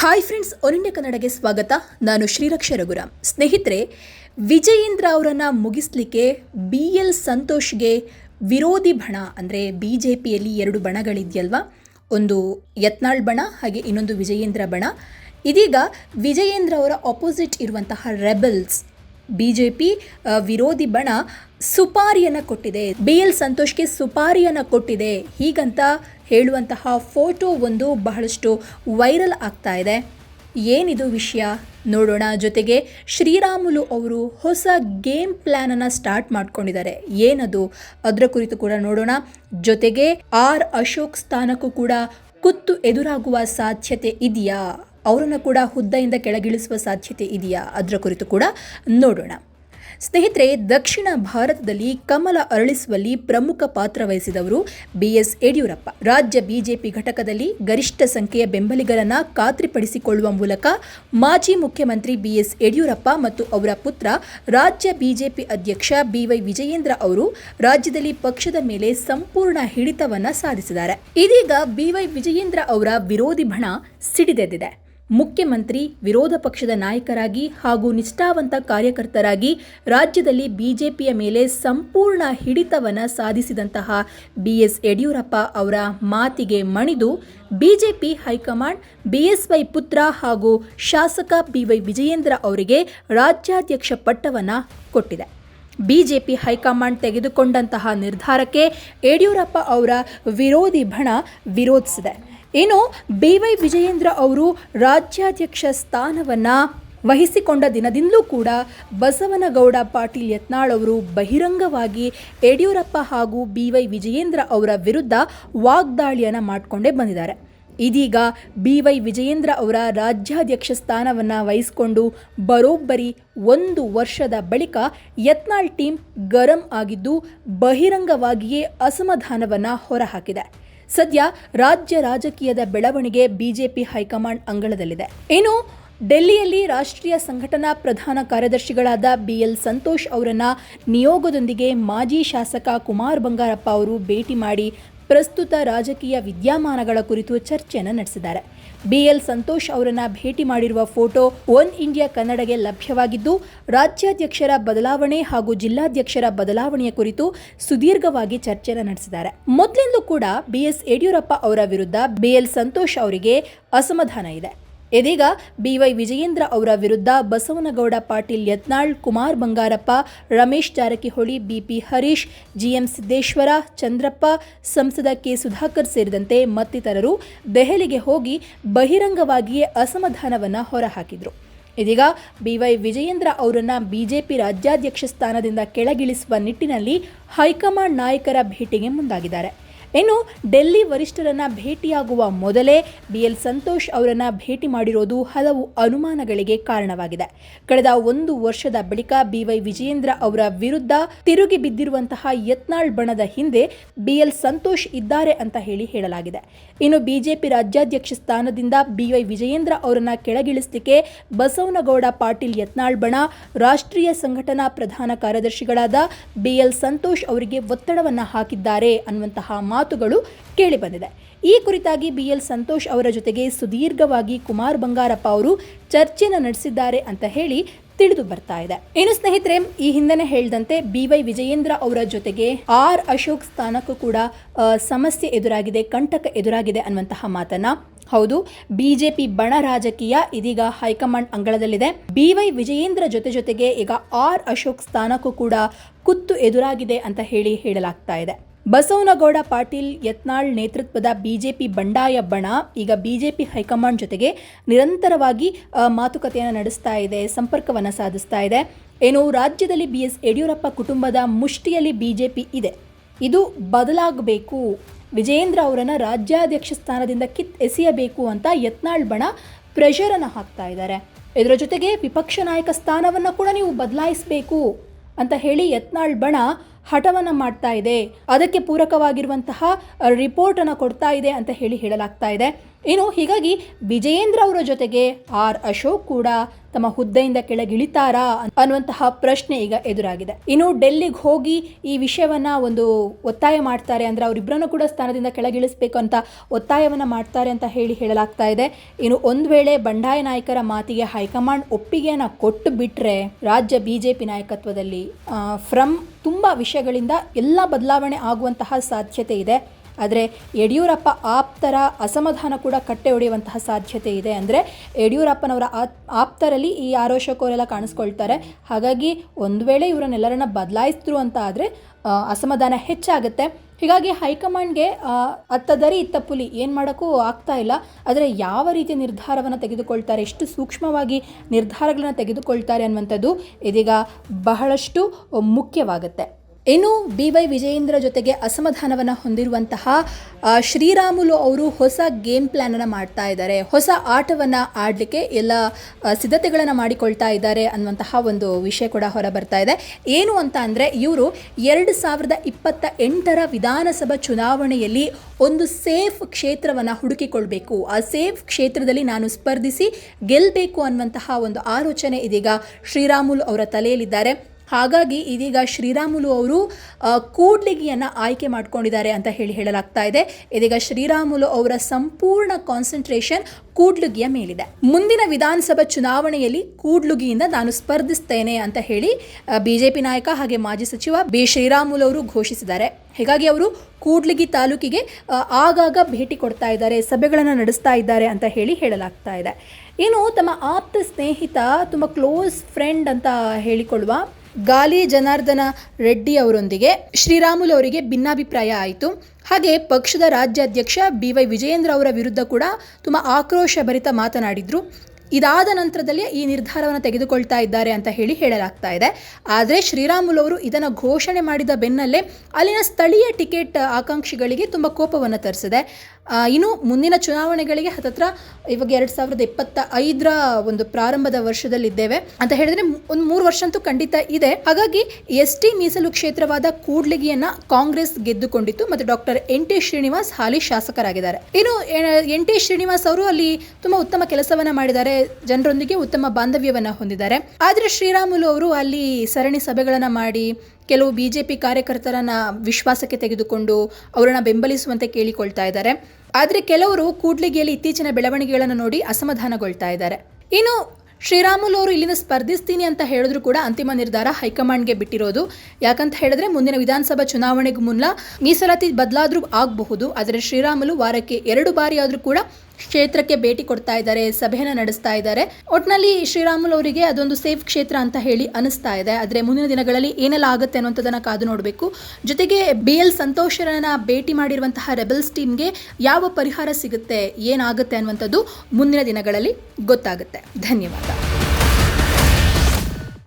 Hi friends India ಕನ್ನಡಗೆ ಸ್ವಾಗತ ನಾನು ಶ್ರೀರಕ್ಷ ರಘುರಾಮ್ ಸ್ನೇಹಿತರೆ ವಿಜಯೇಂದ್ರ ಅವರನ್ನು ಮುಗಿಸ್ಲಿಕ್ಕೆ ಬಿ ಎಲ್ ಸಂತೋಷ್ಗೆ ವಿರೋಧಿ ಬಣ ಅಂದರೆ ಬಿ ಜೆ ಪಿಯಲ್ಲಿ ಎರಡು ಬಣಗಳಿದೆಯಲ್ವಾ ಒಂದು ಯತ್ನಾಳ್ ಬಣ ಹಾಗೆ ಇನ್ನೊಂದು ವಿಜಯೇಂದ್ರ ಬಣ ಇದೀಗ ವಿಜಯೇಂದ್ರ ಅವರ ಆಪೋಸಿಟ್ ಇರುವಂತಹ ರೆಬಲ್ಸ್ ಬಿ ಜೆ ಪಿ ವಿರೋಧಿ ಬಣ ಸುಪಾರಿಯನ್ನು ಕೊಟ್ಟಿದೆ. ಬಿ ಎಲ್ ಸಂತೋಷ್ಗೆ ಸುಪಾರಿಯನ್ನು ಕೊಟ್ಟಿದೆ. ಹೀಗಂತ ಹೇಳುವಂತಹ ಫೋಟೋ ಒಂದು ಬಹಳಷ್ಟು ವೈರಲ್ ಆಗ್ತಾ ಇದೆ. ಏನಿದು ವಿಷಯ? ನೋಡೋಣ. ಜೊತೆಗೆ ಶ್ರೀರಾಮುಲು ಅವರು ಹೊಸ ಗೇಮ್ ಪ್ಲ್ಯಾನನ್ನು ಸ್ಟಾರ್ಟ್ ಮಾಡ್ಕೊಂಡಿದ್ದಾರೆ. ಏನದು? ಅದರ ಕುರಿತು ಕೂಡ ನೋಡೋಣ. ಜೊತೆಗೆ ಆರ್ ಅಶೋಕ್ ಸ್ಥಾನಕ್ಕೂ ಕೂಡ ಕುತ್ತು ಎದುರಾಗುವ ಸಾಧ್ಯತೆ ಇದೆಯಾ? ಅವರನ್ನು ಕೂಡ ಹುದ್ದೆಯಿಂದ ಕೆಳಗಿಳಿಸುವ ಸಾಧ್ಯತೆ ಇದೆಯಾ? ಅದರ ಕುರಿತು ಕೂಡ ನೋಡೋಣ. ಸ್ನೇಹಿತರೆ, ದಕ್ಷಿಣ ಭಾರತದಲ್ಲಿ ಕಮಲ ಅರಳಿಸುವಲ್ಲಿ ಪ್ರಮುಖ ಪಾತ್ರ ವಹಿಸಿದವರು ಬಿಎಸ್ ಯಡಿಯೂರಪ್ಪ. ರಾಜ್ಯ ಬಿಜೆಪಿ ಘಟಕದಲ್ಲಿ ಗರಿಷ್ಠ ಸಂಖ್ಯೆಯ ಬೆಂಬಲಿಗರನ್ನ ಖಾತ್ರಿಪಡಿಸಿಕೊಳ್ಳುವ ಮೂಲಕ ಮಾಜಿ ಮುಖ್ಯಮಂತ್ರಿ ಬಿಎಸ್ ಯಡಿಯೂರಪ್ಪ ಮತ್ತು ಅವರ ಪುತ್ರ ರಾಜ್ಯ ಬಿಜೆಪಿ ಅಧ್ಯಕ್ಷ ಬಿವೈ ವಿಜಯೇಂದ್ರ ಅವರು ರಾಜ್ಯದಲ್ಲಿ ಪಕ್ಷದ ಮೇಲೆ ಸಂಪೂರ್ಣ ಹಿಡಿತವನ್ನ ಸಾಧಿಸಿದ್ದಾರೆ. ಇದೀಗ ಬಿವೈ ವಿಜಯೇಂದ್ರ ಅವರ ವಿರೋಧಿ ಬಣ ಸಿಡಿದೆದ್ದಿದೆ. ಮುಖ್ಯಮಂತ್ರಿ, ವಿರೋಧ ಪಕ್ಷದ ನಾಯಕರಾಗಿ ಹಾಗೂ ನಿಷ್ಠಾವಂತ ಕಾರ್ಯಕರ್ತರಾಗಿ ರಾಜ್ಯದಲ್ಲಿ ಬಿಜೆಪಿಯ ಮೇಲೆ ಸಂಪೂರ್ಣ ಹಿಡಿತವನ್ನು ಸಾಧಿಸಿದಂತಹ ಬಿಎಸ್ ಯಡಿಯೂರಪ್ಪ ಅವರ ಮಾತಿಗೆ ಮಣಿದು ಬಿಜೆಪಿ ಹೈಕಮಾಂಡ್, ಬಿಎಸ್ವೈ ಪುತ್ರ ಹಾಗೂ ಶಾಸಕ ಬಿವೈ ವಿಜಯೇಂದ್ರ ಅವರಿಗೆ ರಾಜ್ಯಾಧ್ಯಕ್ಷ ಪಟ್ಟವನ್ನು ಕೊಟ್ಟಿದೆ. ಬಿಜೆಪಿ ಹೈಕಮಾಂಡ್ ತೆಗೆದುಕೊಂಡಂತಹ ನಿರ್ಧಾರಕ್ಕೆ ಯಡಿಯೂರಪ್ಪ ಅವರ ವಿರೋಧಿ ಬಣ ವಿರೋಧಿಸಿದೆ. ಇನ್ನು ಬಿ ವೈ ವಿಜಯೇಂದ್ರ ಅವರು ರಾಜ್ಯಾಧ್ಯಕ್ಷ ಸ್ಥಾನವನ್ನು ವಹಿಸಿಕೊಂಡ ದಿನದಿಂದಲೂ ಕೂಡ ಬಸವನಗೌಡ ಪಾಟೀಲ್ ಯತ್ನಾಳ್ ಅವರು ಬಹಿರಂಗವಾಗಿ ಯಡಿಯೂರಪ್ಪ ಹಾಗೂ ಬಿ ವೈ ವಿಜಯೇಂದ್ರ ಅವರ ವಿರುದ್ಧ ವಾಗ್ದಾಳಿಯನ್ನು ಮಾಡಿಕೊಂಡೇ ಬಂದಿದ್ದಾರೆ. ಇದೀಗ ಬಿ ವೈ ವಿಜಯೇಂದ್ರ ಅವರ ರಾಜ್ಯಾಧ್ಯಕ್ಷ ಸ್ಥಾನವನ್ನು ವಹಿಸಿಕೊಂಡು ಬರೋಬ್ಬರಿ ಒಂದು ವರ್ಷದ ಬಳಿಕ ಯತ್ನಾಳ್ ಟೀಮ್ ಗರಂ ಆಗಿದ್ದು ಬಹಿರಂಗವಾಗಿಯೇ ಅಸಮಾಧಾನವನ್ನು ಹೊರಹಾಕಿದೆ. ಸದ್ಯ ರಾಜ್ಯ ರಾಜಕೀಯದ ಬೆಳವಣಿಗೆ ಬಿಜೆಪಿ ಹೈಕಮಾಂಡ್ ಅಂಗಳದಲ್ಲಿದೆ. ಇನ್ನು ಡೆಲ್ಲಿಯಲ್ಲಿ ರಾಷ್ಟ್ರೀಯ ಸಂಘಟನಾ ಪ್ರಧಾನ ಕಾರ್ಯದರ್ಶಿಗಳಾದ ಬಿಎಲ್ ಸಂತೋಷ್ ಅವರನ್ನ ನಿಯೋಗದೊಂದಿಗೆ ಮಾಜಿ ಶಾಸಕ ಕುಮಾರ್ ಬಂಗಾರಪ್ಪ ಅವರು ಭೇಟಿ ಮಾಡಿ ಪ್ರಸ್ತುತ ರಾಜಕೀಯ ವಿದ್ಯಮಾನಗಳ ಕುರಿತು ಚರ್ಚೆಯನ್ನು ನಡೆಸಿದ್ದಾರೆ. ಬಿಎಲ್ ಸಂತೋಷ್ ಅವರನ್ನು ಭೇಟಿ ಮಾಡಿರುವ ಫೋಟೋ ಒನ್ ಇಂಡಿಯಾ ಕನ್ನಡಗೆ ಲಭ್ಯವಾಗಿದ್ದು, ರಾಜ್ಯಾಧ್ಯಕ್ಷರ ಬದಲಾವಣೆ ಹಾಗೂ ಜಿಲ್ಲಾಧ್ಯಕ್ಷರ ಬದಲಾವಣೆಯ ಕುರಿತು ಸುದೀರ್ಘವಾಗಿ ಚರ್ಚೆಯನ್ನು ನಡೆಸಿದ್ದಾರೆ. ಮೊದಲಿಂದಲೂ ಕೂಡ ಬಿಎಸ್ ಯಡಿಯೂರಪ್ಪ ಅವರ ವಿರುದ್ಧ ಬಿಎಲ್ ಸಂತೋಷ್ ಅವರಿಗೆ ಅಸಮಾಧಾನ ಇದೆ. ಇದೀಗ ಬಿವೈ ವಿಜಯೇಂದ್ರ ಅವರ ವಿರುದ್ಧ ಬಸವನಗೌಡ ಪಾಟೀಲ್ ಯತ್ನಾಳ್, ಕುಮಾರ್ ಬಂಗಾರಪ್ಪ, ರಮೇಶ್ ಜಾರಕಿಹೊಳಿ, ಬಿಪಿ ಹರೀಶ್, ಜಿಎಂ ಸಿದ್ದೇಶ್ವರ, ಚಂದ್ರಪ್ಪ, ಸಂಸದ ಕೆ ಸುಧಾಕರ್ ಸೇರಿದಂತೆ ಮತ್ತಿತರರು ದೆಹಲಿಗೆ ಹೋಗಿ ಬಹಿರಂಗವಾಗಿಯೇ ಅಸಮಾಧಾನವನ್ನು ಹೊರಹಾಕಿದರು. ಇದೀಗ ಬಿವೈ ವಿಜಯೇಂದ್ರ ಅವರನ್ನು ಬಿಜೆಪಿ ರಾಜ್ಯಾಧ್ಯಕ್ಷ ಸ್ಥಾನದಿಂದ ಕೆಳಗಿಳಿಸುವ ನಿಟ್ಟಿನಲ್ಲಿ ಹೈಕಮಾಂಡ್ ನಾಯಕರ ಭೇಟಿಗೆ ಮುಂದಾಗಿದ್ದಾರೆ. ಇನ್ನು ಡೆಲ್ಲಿ ವರಿಷ್ಠರನ್ನ ಭೇಟಿಯಾಗುವ ಮೊದಲೇ ಬಿಎಲ್ ಸಂತೋಷ್ ಅವರನ್ನು ಭೇಟಿ ಮಾಡಿರೋದು ಹಲವು ಅನುಮಾನಗಳಿಗೆ ಕಾರಣವಾಗಿದೆ. ಕಳೆದ ಒಂದು ವರ್ಷದ ಬಳಿಕ ಬಿವೈ ವಿಜಯೇಂದ್ರ ಅವರ ವಿರುದ್ಧ ತಿರುಗಿ ಬಿದ್ದಿರುವಂತಹ ಯತ್ನಾಳ್ ಬಣದ ಹಿಂದೆ ಬಿಎಲ್ ಸಂತೋಷ್ ಇದ್ದಾರೆ ಅಂತ ಹೇಳಿ ಹೇಳಲಾಗಿದೆ. ಇನ್ನು ಬಿಜೆಪಿ ರಾಜ್ಯಾಧ್ಯಕ್ಷ ಸ್ಥಾನದಿಂದ ಬಿವೈ ವಿಜಯೇಂದ್ರ ಅವರನ್ನ ಕೆಳಗಿಳಿಸಲಿಕ್ಕೆ ಬಸವನಗೌಡ ಪಾಟೀಲ್ ಯತ್ನಾಳ್ ಬಣ, ರಾಷ್ಟ್ರೀಯ ಸಂಘಟನಾ ಪ್ರಧಾನ ಕಾರ್ಯದರ್ಶಿಗಳಾದ ಬಿಎಲ್ ಸಂತೋಷ್ ಅವರಿಗೆ ಒತ್ತಡವನ್ನ ಹಾಕಿದ್ದಾರೆ ಅನ್ನುವಂತಹ ಮಾತುಗಳು ಕೇಳಿಬಂದಿದೆ. ಈ ಕುರಿತಾಗಿ ಬಿಎಲ್ ಸಂತೋಷ್ ಅವರ ಜೊತೆಗೆ ಸುದೀರ್ಘವಾಗಿ ಕುಮಾರ್ ಬಂಗಾರಪ್ಪ ಅವರು ಚರ್ಚೆಯನ್ನು ನಡೆಸಿದ್ದಾರೆ ಅಂತ ಹೇಳಿ ತಿಳಿದು ಬರ್ತಾ ಇದೆ. ಇನ್ನು ಸ್ನೇಹಿತರೆ, ಈ ಹಿಂದೆನೆ ಹೇಳಿದಂತೆ ಬಿ ವೈ ವಿಜಯೇಂದ್ರ ಅವರ ಜೊತೆಗೆ ಆರ್ ಅಶೋಕ್ ಸ್ಥಾನಕ್ಕೂ ಕೂಡ ಸಮಸ್ಯೆ ಎದುರಾಗಿದೆ, ಕಂಟಕ ಎದುರಾಗಿದೆ ಅನ್ನುವಂತಹ ಮಾತನ್ನ. ಹೌದು, ಬಿಜೆಪಿ ಬಣ ರಾಜಕೀಯ ಇದೀಗ ಹೈಕಮಾಂಡ್ ಅಂಗಳದಲ್ಲಿದೆ. ಬಿ ವೈ ವಿಜಯೇಂದ್ರ ಜೊತೆ ಜೊತೆಗೆ ಈಗ ಆರ್ ಅಶೋಕ್ ಸ್ಥಾನಕ್ಕೂ ಕೂಡ ಕುತ್ತು ಎದುರಾಗಿದೆ ಅಂತ ಹೇಳಿ ಹೇಳಲಾಗ್ತಾ ಇದೆ. ಬಸವನಗೌಡ ಪಾಟೀಲ್ ಯತ್ನಾಳ್ ನೇತೃತ್ವದ ಬಿಜೆಪಿ ಬಂಡಾಯ ಬಣ ಈಗ ಬಿಜೆಪಿ ಹೈಕಮಾಂಡ್ ಜೊತೆಗೆ ನಿರಂತರವಾಗಿ ಮಾತುಕತೆಯನ್ನು ನಡೆಸ್ತಾ ಇದೆ, ಸಂಪರ್ಕವನ್ನು ಸಾಧಿಸ್ತಾ ಇದೆ. ಏನು ರಾಜ್ಯದಲ್ಲಿ ಬಿ ಎಸ್ ಯಡಿಯೂರಪ್ಪ ಕುಟುಂಬದ ಮುಷ್ಟಿಯಲ್ಲಿ ಬಿಜೆಪಿ ಇದೆ. ಇದು ಬದಲಾಗಬೇಕು. ವಿಜಯೇಂದ್ರ ಅವರನ್ನು ರಾಜ್ಯಾಧ್ಯಕ್ಷ ಸ್ಥಾನದಿಂದ ಕಿತ್ ಎಸೆಯಬೇಕು ಅಂತ ಯತ್ನಾಳ್ ಬಣ ಪ್ರೆಷರನ್ನು ಹಾಕ್ತಾ ಇದ್ದಾರೆ. ಇದರ ಜೊತೆಗೆ ವಿಪಕ್ಷ ನಾಯಕ ಸ್ಥಾನವನ್ನು ಕೂಡ ನೀವು ಬದಲಾಯಿಸಬೇಕು ಅಂತ ಹೇಳಿ ಯತ್ನಾಳ್ ಬಣ ಹಠವನ್ನು ಮಾಡ್ತಾ ಇದೆ. ಅದಕ್ಕೆ ಪೂರಕವಾಗಿರುವಂತಹ ರಿಪೋರ್ಟನ್ನು ಕೊಡ್ತಾ ಇದೆ ಅಂತ ಹೇಳಿ ಹೇಳಲಾಗ್ತಾ ಇದೆ. ಇನ್ನು ಹೀಗಾಗಿ ವಿಜಯೇಂದ್ರ ಅವರ ಜೊತೆಗೆ ಆರ್ ಅಶೋಕ್ ಕೂಡ ತಮ್ಮ ಹುದ್ದೆಯಿಂದ ಕೆಳಗಿಳಿತಾರಾ ಅನ್ನುವಂತಹ ಪ್ರಶ್ನೆ ಈಗ ಎದುರಾಗಿದೆ. ಇನ್ನು ಡೆಲ್ಲಿಗೆ ಹೋಗಿ ಈ ವಿಷಯವನ್ನ ಒಂದು ಒತ್ತಾಯ ಮಾಡ್ತಾರೆ ಅಂದ್ರೆ ಅವರಿಬ್ಬರನ್ನು ಕೂಡ ಸ್ಥಾನದಿಂದ ಕೆಳಗಿಳಿಸಬೇಕು ಅಂತ ಒತ್ತಾಯವನ್ನ ಮಾಡ್ತಾರೆ ಅಂತ ಹೇಳಿ ಹೇಳಲಾಗ್ತಾ ಇದೆ. ಇನ್ನು ಒಂದು ವೇಳೆ ಬಂಡಾಯ ನಾಯಕರ ಮಾತಿಗೆ ಹೈಕಮಾಂಡ್ ಒಪ್ಪಿಗೆಯನ್ನ ಕೊಟ್ಟು ಬಿಟ್ರೆ ರಾಜ್ಯ ಬಿಜೆಪಿ ನಾಯಕತ್ವದಲ್ಲಿ ಫ್ರಮ್ ತುಂಬ ವಿಷಯಗಳಿಂದ ಎಲ್ಲ ಬದಲಾವಣೆ ಆಗುವಂತಹ ಸಾಧ್ಯತೆ ಇದೆ. ಆದರೆ ಯಡಿಯೂರಪ್ಪ ಆಪ್ತರ ಅಸಮಾಧಾನ ಕೂಡ ಕಟ್ಟೆ ಒಡೆಯುವಂತಹ ಸಾಧ್ಯತೆ ಇದೆ ಅಂದರೆ ಯಡಿಯೂರಪ್ಪನವರ ಆಪ್ ಆಪ್ತರಲ್ಲಿ ಈ ಆರೋಷಕೋರೆಲ್ಲ ಕಾಣಿಸ್ಕೊಳ್ತಾರೆ. ಹಾಗಾಗಿ ಒಂದು ವೇಳೆ ಇವರನ್ನೆಲ್ಲರನ್ನ ಬದಲಾಯಿಸಿದ್ರು ಅಂತ ಆದರೆ ಅಸಮಾಧಾನ ಹೆಚ್ಚಾಗುತ್ತೆ. ಹೀಗಾಗಿ ಹೈಕಮಾಂಡ್ಗೆ ಅತ್ತದರಿ ಅತ್ತ ದರಿ ಇತ್ತ ಪುಲಿ ಏನು ಮಾಡೋಕ್ಕೂ ಆಗ್ತಾ ಇಲ್ಲ. ಆದರೆ ಯಾವ ರೀತಿಯ ನಿರ್ಧಾರವನ್ನು ತೆಗೆದುಕೊಳ್ತಾರೆ, ಎಷ್ಟು ಸೂಕ್ಷ್ಮವಾಗಿ ನಿರ್ಧಾರಗಳನ್ನು ತೆಗೆದುಕೊಳ್ತಾರೆ ಅನ್ನುವಂಥದ್ದು ಇದೀಗ ಬಹಳಷ್ಟು ಮುಖ್ಯವಾಗುತ್ತೆ. ಇನ್ನು ಬಿ ವೈ ವಿಜಯೇಂದ್ರ ಜೊತೆಗೆ ಅಸಮಾಧಾನವನ್ನು ಹೊಂದಿರುವಂತಹ ಶ್ರೀರಾಮುಲು ಅವರು ಹೊಸ ಗೇಮ್ ಪ್ಲ್ಯಾನನ್ನು ಮಾಡ್ತಾ ಇದ್ದಾರೆ. ಹೊಸ ಆಟವನ್ನು ಆಡಲಿಕ್ಕೆ ಎಲ್ಲ ಸಿದ್ಧತೆಗಳನ್ನು ಮಾಡಿಕೊಳ್ತಾ ಇದ್ದಾರೆ ಅನ್ನುವಂತಹ ಒಂದು ವಿಷಯ ಕೂಡ ಹೊರ ಬರ್ತಾ ಇದೆ. ಏನು ಅಂತ ಅಂದರೆ, ಇವರು ಎರಡು ಸಾವಿರದ ಇಪ್ಪತ್ತ ಎಂಟರ ವಿಧಾನಸಭಾ ಚುನಾವಣೆಯಲ್ಲಿ ಒಂದು ಸೇಫ್ ಕ್ಷೇತ್ರವನ್ನು ಹುಡುಕಿಕೊಳ್ಬೇಕು. ಆ ಸೇಫ್ ಕ್ಷೇತ್ರದಲ್ಲಿ ನಾನು ಸ್ಪರ್ಧಿಸಿ ಗೆಲ್ಲಬೇಕು ಅನ್ನುವಂತಹ ಒಂದು ಆಲೋಚನೆ ಇದೀಗ ಶ್ರೀರಾಮುಲು ಅವರ ತಲೆಯಲ್ಲಿದ್ದಾರೆ. ಹಾಗಾಗಿ ಇದೀಗ ಶ್ರೀರಾಮುಲು ಅವರು ಕೂಡ್ಲಿಗಿಯನ್ನು ಆಯ್ಕೆ ಮಾಡ್ಕೊಂಡಿದ್ದಾರೆ ಅಂತ ಹೇಳಿ ಹೇಳಲಾಗ್ತಾ ಇದೆ. ಇದೀಗ ಶ್ರೀರಾಮುಲು ಅವರ ಸಂಪೂರ್ಣ ಕಾನ್ಸಂಟ್ರೇಷನ್ ಕೂಡ್ಲುಗಿಯ ಮೇಲಿದೆ. ಮುಂದಿನ ವಿಧಾನಸಭಾ ಚುನಾವಣೆಯಲ್ಲಿ ಕೂಡ್ಲುಗಿಯಿಂದ ನಾನು ಸ್ಪರ್ಧಿಸ್ತೇನೆ ಅಂತ ಹೇಳಿ ಬಿಜೆಪಿ ನಾಯಕ ಹಾಗೆ ಮಾಜಿ ಸಚಿವ ಬಿ ಶ್ರೀರಾಮುಲು ಅವರು ಘೋಷಿಸಿದ್ದಾರೆ. ಹೀಗಾಗಿ ಅವರು ಕೂಡ್ಲಿಗಿ ತಾಲೂಕಿಗೆ ಆಗಾಗ ಭೇಟಿ ಕೊಡ್ತಾ ಇದ್ದಾರೆ, ಸಭೆಗಳನ್ನು ನಡೆಸ್ತಾ ಇದ್ದಾರೆ ಅಂತ ಹೇಳಿ ಹೇಳಲಾಗ್ತಾ ಇದೆ. ಇನ್ನು ತಮ್ಮ ಆಪ್ತ ಸ್ನೇಹಿತ, ತುಂಬ ಕ್ಲೋಸ್ ಫ್ರೆಂಡ್ ಅಂತ ಹೇಳಿಕೊಳ್ಳುವ ಗಾಲಿ ಜನಾರ್ದನ ರೆಡ್ಡಿ ಅವರೊಂದಿಗೆ ಶ್ರೀರಾಮುಲು ಅವರಿಗೆ ಭಿನ್ನಾಭಿಪ್ರಾಯ ಆಯಿತು. ಹಾಗೆ ಪಕ್ಷದ ರಾಜ್ಯಾಧ್ಯಕ್ಷ ಬಿ ವೈ ವಿಜಯೇಂದ್ರ ಅವರ ವಿರುದ್ಧ ಕೂಡ ತುಂಬ ಆಕ್ರೋಶಭರಿತ ಮಾತನಾಡಿದರು. ಇದಾದ ನಂತರದಲ್ಲಿ ಈ ನಿರ್ಧಾರವನ್ನು ತೆಗೆದುಕೊಳ್ತಾ ಇದ್ದಾರೆ ಅಂತ ಹೇಳಿ ಹೇಳಲಾಗ್ತಾ ಇದೆ. ಆದರೆ ಶ್ರೀರಾಮುಲು ಅವರು ಇದನ್ನು ಘೋಷಣೆ ಮಾಡಿದ ಬೆನ್ನಲ್ಲೇ ಅಲ್ಲಿನ ಸ್ಥಳೀಯ ಟಿಕೆಟ್ ಆಕಾಂಕ್ಷಿಗಳಿಗೆ ತುಂಬ ಕೋಪವನ್ನು ತರಿಸಿದೆ. ಇನ್ನು ಮುಂದಿನ ಚುನಾವಣೆಗಳಿಗೆ ಹತ್ತತ್ರ ಇವಾಗ ಎರಡು ಸಾವಿರದ ಇಪ್ಪತ್ತ ಐದರ ಒಂದು ಪ್ರಾರಂಭದ ವರ್ಷದಲ್ಲಿದ್ದೇವೆ ಅಂತ ಹೇಳಿದ್ರೆ ಒಂದು ಮೂರು ವರ್ಷ ಅಂತೂ ಖಂಡಿತ ಇದೆ. ಹಾಗಾಗಿ ಎಸ್ ಟಿ ಮೀಸಲು ಕ್ಷೇತ್ರವಾದ ಕೂಡ್ಲಿಗಿಯನ್ನ ಕಾಂಗ್ರೆಸ್ ಗೆದ್ದುಕೊಂಡಿತ್ತು ಮತ್ತು ಡಾಕ್ಟರ್ ಎನ್ ಟಿ ಶ್ರೀನಿವಾಸ್ ಹಾಲಿ ಶಾಸಕರಾಗಿದ್ದಾರೆ. ಇನ್ನು ಎನ್ ಟಿ ಶ್ರೀನಿವಾಸ್ ಅವರು ಅಲ್ಲಿ ತುಂಬಾ ಉತ್ತಮ ಕೆಲಸವನ್ನ ಮಾಡಿದ್ದಾರೆ. ಜನರೊಂದಿಗೆ ಉತ್ತಮ ಬಾಂಧವ್ಯವನ್ನ ಹೊಂದಿದ್ದಾರೆ. ಆದರೆ ಶ್ರೀರಾಮುಲು ಅವರು ಅಲ್ಲಿ ಸರಣಿ ಸಭೆಗಳನ್ನ ಮಾಡಿ, ಕೆಲವು ಬಿಜೆಪಿ ಕಾರ್ಯಕರ್ತರನ್ನ ವಿಶ್ವಾಸಕ್ಕೆ ತೆಗೆದುಕೊಂಡು ಅವರನ್ನ ಬೆಂಬಲಿಸುವಂತೆ ಕೇಳಿಕೊಳ್ತಾ ಇದ್ದಾರೆ. ಆದರೆ ಕೆಲವರು ಕೂಡ್ಲಿಗೆಯಲ್ಲಿ ಇತ್ತೀಚಿನ ಬೆಳವಣಿಗೆಗಳನ್ನು ನೋಡಿ ಅಸಮಾಧಾನಗೊಳ್ತಾ ಇದ್ದಾರೆ. ಇನ್ನು ಶ್ರೀರಾಮುಲು ಅವರು ಇಲ್ಲಿಂದ ಸ್ಪರ್ಧಿಸ್ತೀನಿ ಅಂತ ಹೇಳಿದ್ರು ಕೂಡ ಅಂತಿಮ ನಿರ್ಧಾರ ಹೈಕಮಾಂಡ್ಗೆ ಬಿಟ್ಟಿರೋದು. ಯಾಕಂತ ಹೇಳಿದ್ರೆ ಮುಂದಿನ ವಿಧಾನಸಭಾ ಚುನಾವಣೆಗೂ ಮುನ್ನ ಮೀಸಲಾತಿ ಬದಲಾದ್ರೂ ಆಗಬಹುದು, ಆದರೆ ಶ್ರೀರಾಮುಲು ವಾರಕ್ಕೆ ಎರಡು ಬಾರಿ ಆದರೂ ಕೂಡ ಕ್ಷೇತ್ರಕ್ಕೆ ಭೇಟಿ ಕೊಡ್ತಾ ಇದ್ದಾರೆ ಸಭೆಯನ್ನು ನಡೆಸ್ತಾ ಇದ್ದಾರೆ. ಒಟ್ನಲ್ಲಿ ಶ್ರೀರಾಮುಲು ಅವರಿಗೆ ಅದೊಂದು ಸೇಫ್ ಕ್ಷೇತ್ರ ಅಂತ ಹೇಳಿ ಅನಿಸ್ತಾ ಇದೆ. ಆದರೆ ಮುಂದಿನ ದಿನಗಳಲ್ಲಿ ಏನೆಲ್ಲ ಆಗುತ್ತೆ ಅನ್ನುವಂಥದ್ದನ್ನು ಕಾದು ನೋಡಬೇಕು. ಜೊತೆಗೆ ಬಿ ಎಲ್ ಸಂತೋಷರನ್ನ ಭೇಟಿ ಮಾಡಿರುವಂತಹ ರೆಬಲ್ಸ್ ಟೀಮ್ಗೆ ಯಾವ ಪರಿಹಾರ ಸಿಗುತ್ತೆ, ಏನಾಗುತ್ತೆ ಅನ್ನುವಂಥದ್ದು ಮುಂದಿನ ದಿನಗಳಲ್ಲಿ ಗೊತ್ತಾಗುತ್ತೆ. ಧನ್ಯವಾದ.